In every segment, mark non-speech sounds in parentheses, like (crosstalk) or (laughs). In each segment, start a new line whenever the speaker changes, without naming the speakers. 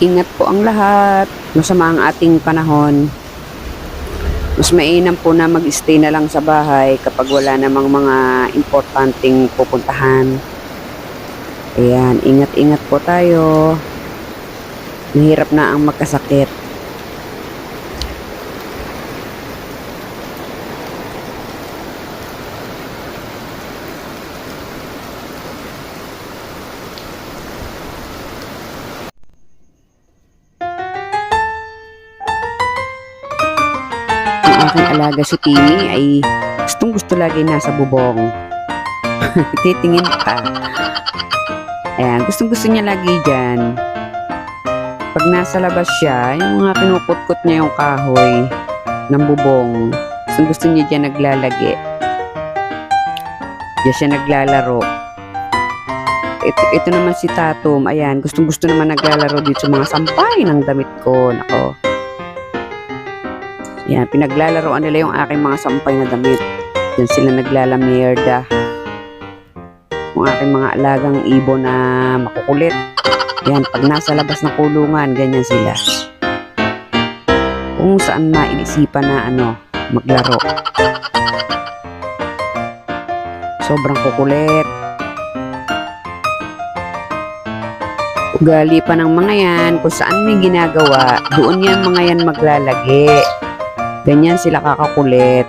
Ingat po ang lahat. Masama ang ating panahon. Mas mainam po na mag-stay na lang sa bahay kapag wala namang mga importanteng pupuntahan. Ayan, ingat-ingat po tayo. Mahirap na ang magkasakit. Aking alaga si Tini ay gustong gusto lagi nasa bubong. (laughs) Titingin pa. Ayan, gustong gusto niya lagi dyan. Pag nasa labas siya, yung mga kinukutkot niya yung kahoy ng bubong. Gustong gusto niya dyan naglalagi. Diyan siya naglalaro. Ito, ito naman si Tatum. Ayan, gustong gusto naman naglalaro dito sa mga sampay ng damit ko. Nako. Yan, pinaglalaroan nila yung aking mga sampay na damit. Diyan sila naglalamerda. Yung aking mga alagang ibon na makukulit. Yan, pag nasa labas ng kulungan, ganyan sila. Kung saan mainisipan na ano, maglaro. Sobrang kukulit. Ugali pa ng mga yan, kung saan may ginagawa, doon yan mga yan maglalagi. Ganyan sila kakakulit.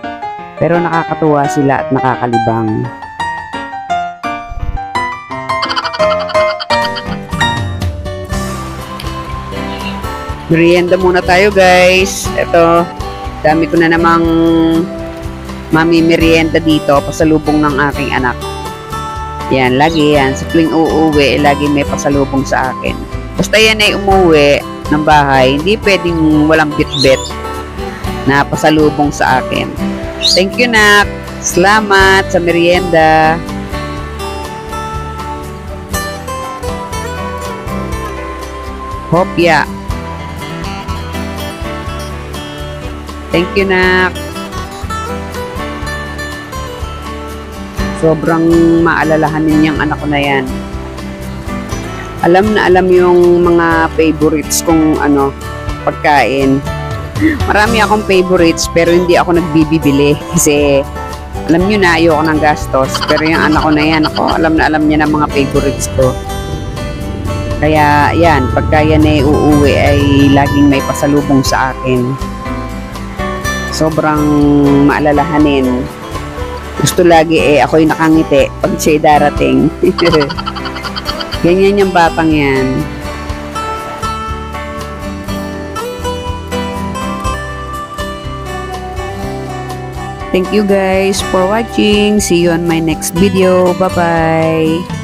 Pero nakakatuwa sila at nakakalibang. Merienda muna tayo guys. Ito, dami ko na namang mami merienda dito pasalubong ng aking anak. Yan, lagi yan. Sa tuwing uuwi, lagi may pasalubong sa akin. Basta yan ay umuwi ng bahay, hindi pwedeng walang bit-bit na pasalubong sa akin. Thank you, Nak. Salamat sa merienda. Hopya. Thank you, Nak. Sobrang maalalahanin niyang anak ko na yan. Alam na alam yung mga favorites kong ano, pagkain. Marami akong favorites pero hindi ako nagbibibili kasi alam nyo na ayoko ng gastos. Pero yung anak ko na yan ako alam na alam niya ng mga favorites ko. Kaya yan pagka yan ay uuwi ay laging may pasalubong sa akin. Sobrang maalalahanin. Gusto lagi eh ako'y nakangiti pag siya'y darating. (laughs) Ganyan yung batang yan Thank you guys for watching. See you on my next video. Bye-bye.